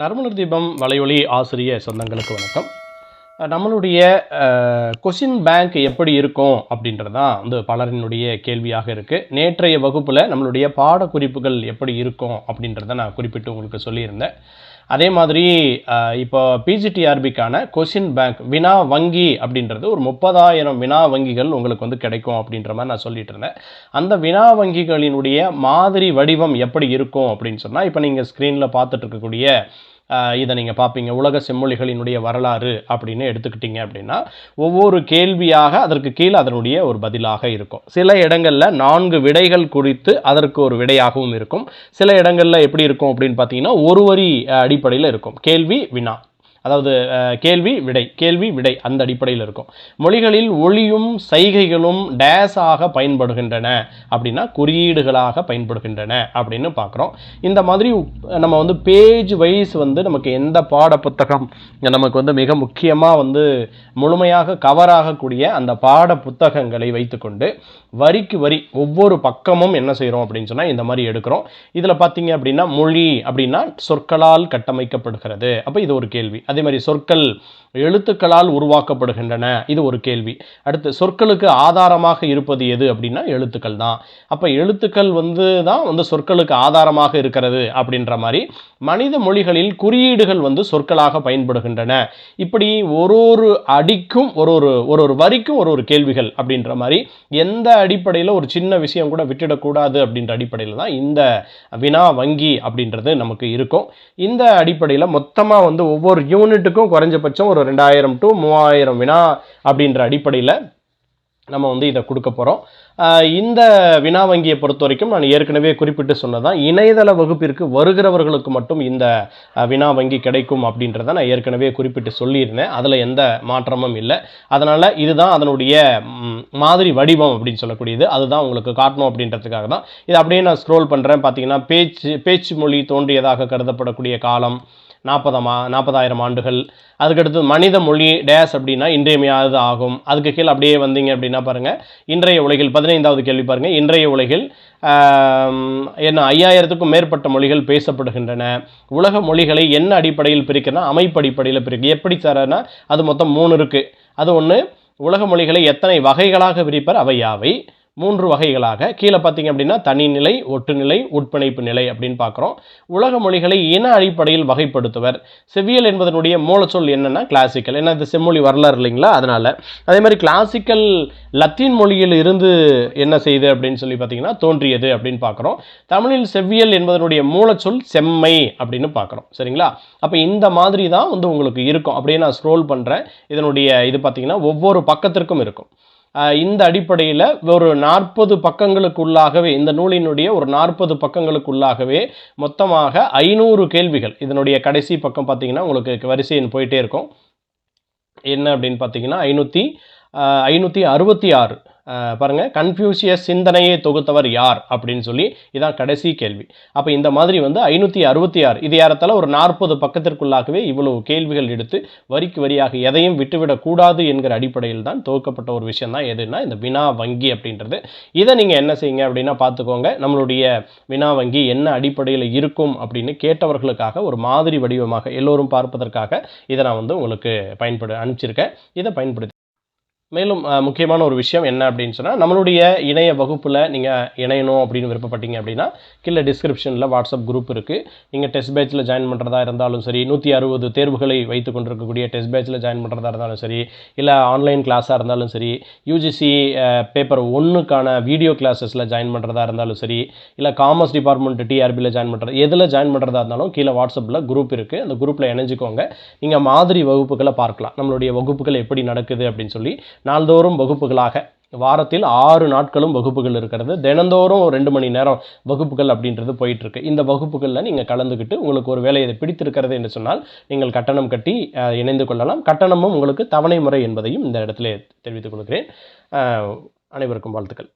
நறுமண தீபம் வலையொலி ஆசிரிய சொந்தங்களுக்கு வணக்கம். நம்மளுடைய கொஷின் பேங்க் எப்படி இருக்கும் அப்படின்றது தான் வந்து பலரினுடைய கேள்வியாக இருக்குது நேற்றைய வகுப்பில் நம்மளுடைய பாடக்குறிப்புகள் எப்படி இருக்கும் அப்படின்றத நான் குறிப்பிட்டு உங்களுக்கு சொல்லியிருந்தேன். அதே மாதிரி இப்போ பிஜிடிஆர்பிக்கான கொஷின் பேங்க் வினா வங்கி அப்படின்றது ஒரு முப்பதாயிரம் வினா வங்கிகள் உங்களுக்கு வந்து கிடைக்கும் அப்படின்ற மாதிரி நான் சொல்லிட்டு இருந்தேன். அந்த வினா வங்கிகளினுடைய மாதிரி வடிவம் எப்படி இருக்கும் அப்படின்னு சொன்னால் இப்போ நீங்கள் ஸ்க்ரீனில் பார்த்துட்டு இருக்கக்கூடிய இதை நீங்கள் பார்ப்பீங்க. உலக செம்மொழிகளினுடைய வரலாறு அப்படின்னு எடுத்துக்கிட்டீங்க அப்படின்னா ஒவ்வொரு கேள்வியாக அதற்கு கீழே அதனுடைய ஒரு பதிலாக இருக்கும். சில இடங்களில் நான்கு விடைகள் குறித்து அதற்கு ஒரு விடையாகவும் இருக்கும். சில இடங்களில் எப்படி இருக்கும் அப்படின்னு பார்த்தீங்கன்னா ஒரு வரி அடிப்படையில் இருக்கும். கேள்வி வினா. அதாவது கேள்வி விடை. கேள்வி விடை அந்த அடிப்படையில் இருக்கும். மொழிகளில் ஒளியும் சைகைகளும் டேஸாக பயன்படுகின்றன அப்படின்னா குறியீடுகளாக பயன்படுகின்றன அப்படின்னு பார்க்குறோம். இந்த மாதிரி நம்ம வந்து பேஜ் வைஸ் வந்து நமக்கு எந்த பாட புத்தகம் நமக்கு வந்து மிக முக்கியமாக வந்து முழுமையாக கவர் ஆகக்கூடிய அந்த பாட புத்தகங்களை வைத்துக்கொண்டு வரிக்கு வரி ஒவ்வொரு பக்கமும் என்ன செய்கிறோம் அப்படின்னு சொன்னால் இந்த மாதிரி எடுக்கிறோம். இதில் பார்த்தீங்க அப்படின்னா மொழி அப்படின்னா சொற்களால் கட்டமைக்கப்படுகிறது. அப்போ இது ஒரு கேள்வி. அதே மாதிரி சொற்கள் எழுத்துக்களால் உருவாக்கப்படுகின்றன? இது ஒரு கேள்வி. அடுத்து சொற்களுக்கு ஆதாரமாக இருப்பது எது அப்படின்னா எழுத்துக்கள் தான். அப்போ எழுத்துக்கள் வந்து தான் வந்து சொற்களுக்கு ஆதாரமாக இருக்கிறது அப்படின்ற மாதிரி மனித மொழிகளில் குறியீடுகள் வந்து சொற்களாக பயன்படுகின்றன. இப்படி ஒரு ஒரு அடிக்கும் ஒரு ஒரு ஒரு ஒரு வரிக்கும் ஒரு ஒரு கேள்விகள் அப்படின்ற மாதிரி எந்த அடிப்படையில் ஒரு சின்ன விஷயம் கூட விட்டுடக்கூடாது அப்படின்ற அடிப்படையில் தான் இந்த வினா வங்கி அப்படின்றது நமக்கு இருக்கும். இந்த அடிப்படையில் மொத்தமாக வந்து ஒவ்வொரு யூனிட்டுக்கும் குறைஞ்சபட்சம் ஒரு ரெண்டாயிரம் டு மூவாயிரம் வினா அப்படின்ற அடிப்படையில் நம்ம வந்து இதை கொடுக்க போகிறோம் இந்த வினா வங்கியை பொறுத்த வரைக்கும் நான் ஏற்கனவே குறிப்பிட்டு சொன்னதான் இணையதள வகுப்பிற்கு வருகிறவர்களுக்கு மட்டும் இந்த வினா வங்கி கிடைக்கும் அப்படின்றத நான் ஏற்கனவே குறிப்பிட்டு சொல்லியிருந்தேன். அதில் எந்த மாற்றமும் இல்லை. அதனால் இதுதான் அதனுடைய மாதிரி வடிவம் அப்படின்னு சொல்லக்கூடியது. அதுதான் உங்களுக்கு காட்டணும் அப்படின்றதுக்காக தான். இது அப்படியே நான் ஸ்க்ரோல் பண்ணுறேன் பார்த்தீங்கன்னா பேச்சு பேச்சு மொழி தோன்றியதாக கருதப்படக்கூடிய காலம் நாற்பதமா நாற்பதாயிரம் ஆண்டுகள். அதுக்கடுத்து மனித மொழி டேஸ் அப்படின்னா இன்றியமையாதது ஆகும். அதுக்கு கீழே அப்படியே வந்தீங்க அப்படின்னா பாருங்கள் இன்றைய உலகில் பதினைந்தாவது கேள்வி பாருங்கள் இன்றைய உலகில் என்ன ஐயாயிரத்துக்கும் மேற்பட்ட மொழிகள் பேசப்படுகின்றன. உலக மொழிகளை என்ன அடிப்படையில் பிரிக்கிறனா அமைப்பு அடிப்படையில் பிரிக்கு. எப்படி தரனா அது மொத்தம் மூணு இருக்குது அது ஒன்று உலக மொழிகளை எத்தனை வகைகளாக பிரிப்பர்? அவை யாவை? மூன்று வகைகளாக. கீழே பார்த்தீங்க அப்படின்னா தனிநிலை ஒட்டுநிலை உட்பிணைப்பு நிலை அப்படின்னு பார்க்குறோம். உலக மொழிகளை இன அடிப்படையில் வகைப்படுத்துவர். செவ்வியல் என்பதனுடைய மூலச்சொல் என்னென்னா கிளாசிக்கல் ஏன்னா இந்த செம்மொழி வரலாறு இல்லைங்களா? அதனால. அதே மாதிரி கிளாசிக்கல் லத்தீன் மொழியில் இருந்து என்ன செய்யுது அப்படின்னு சொல்லி பார்த்தீங்கன்னா தோன்றியது அப்படின்னு பார்க்குறோம். தமிழில் செவ்வியல் என்பதனுடைய மூலச்சொல் செம்மை அப்படின்னு பார்க்குறோம். சரிங்களா? அப்போ இந்த மாதிரி தான் வந்து உங்களுக்கு இருக்கும். அப்படியே நான் ஸ்க்ரோல் பண்ணுறேன் இதனுடைய இது பார்த்தீங்கன்னா ஒவ்வொரு பக்கத்திற்கும் இருக்கும். இந்த அடிப்படையில் ஒரு நாற்பது பக்கங்களுக்குள்ளாகவே இந்த நூலினுடைய ஒரு நாற்பது பக்கங்களுக்குள்ளாகவே மொத்தமாக ஐநூறு கேள்விகள். இதனுடைய கடைசி பக்கம் பார்த்தீங்கன்னா உங்களுக்கு வரிசை போயிட்டே இருக்கும். என்ன அப்படின்னு பார்த்தீங்கன்னா ஐநூற்றி ஐநூற்றி அறுபத்தி ஆறு. பாருங்கள் பாருங்க கன்ஃபியூசியஸ் சிந்தனையை தொகுத்தவர் யார்? அப்படின்னு சொல்லி இதான் கடைசி கேள்வி. அப்போ இந்த மாதிரி வந்து ஐநூற்றி அறுபத்தி ஆறு இது ஏறத்தால் ஒரு நாற்பது பக்கத்திற்குள்ளாகவே இவ்வளவு கேள்விகள் எடுத்து வரிக்கு வரியாக எதையும் விட்டுவிடக்கூடாது என்கிற அடிப்படையில் தான் துவக்கப்பட்ட ஒரு விஷயம் தான் எதுனா இந்த வினா வங்கி அப்படின்றது. இதை நீங்கள் என்ன செய்யுங்க அப்படின்னா பார்த்துக்கோங்க நம்மளுடைய வினா வங்கி என்ன அடிப்படையில் இருக்கும் அப்படின்னு கேட்டவர்களுக்காக ஒரு மாதிரி வடிவமாக எல்லோரும் பார்ப்பதற்காக இதை நான் வந்து உங்களுக்கு பயன்படு அனுப்பிச்சிருக்கேன். இதை பயன்படுத்தி மேலும் முக்கியமான ஒரு விஷயம் என்ன அப்படின்னு சொன்னால் நம்மளுடைய இணைய வகுப்பில் நீங்கள் இணையணும் அப்படின்னு விருப்பப்பட்டீங்க அப்படின்னா கீழே டிஸ்கிரிப்ஷனில் வாட்ஸ்அப் குரூப் இருக்குது நீங்கள் டெஸ்ட் பேட்சில் ஜாயின் பண்ணுறதா இருந்தாலும் சரி நூற்றி அறுபது தேர்வுகளை வைத்து கொண்டிருக்கக்கூடிய டெஸ்ட் பேட்சில் ஜாயின் பண்ணுறதா இருந்தாலும் சரி இல்லை ஆன்லைன் கிளாஸாக இருந்தாலும் சரி யூஜிசி பேப்பர் ஒன்றுக்கான வீடியோ கிளாஸஸில் ஜாயின் பண்ணுறதா இருந்தாலும் சரி இல்லை காமர்ஸ் டிபார்ட்மெண்ட் டிஆர்பியில் ஜாயின் பண்ணுறது எதில் ஜாயின் பண்ணுறதா இருந்தாலும் கீழே வாட்ஸ்அப்பில் குரூப் இருக்குது அந்த குரூப்பில் இணைஞ்சிக்கோங்க. நீங்கள் மாதிரி வகுப்புகளை பார்க்கலாம். நம்மளுடைய வகுப்புகள் எப்படி நடக்குது அப்படின்னு சொல்லி நாள்தோறும் வகுப்புகளாக. வாரத்தில் ஆறு நாட்களும் வகுப்புகள் இருக்கிறது. தினந்தோறும் ஒரு ரெண்டு மணி நேரம் வகுப்புகள் அப்படின்றது போயிட்டுருக்கு. இந்த வகுப்புகளில் நீங்கள் கலந்துக்கிட்டு உங்களுக்கு ஒரு வேலை இதை பிடித்திருக்கிறது என்று சொன்னால் நீங்கள் கட்டணம் கட்டி இணைந்து கொள்ளலாம். கட்டணமும் உங்களுக்கு தவணை முறை என்பதையும் இந்த இடத்துல தெரிவித்துக் கொள்கிறேன். அனைவருக்கும் வாழ்த்துக்கள்.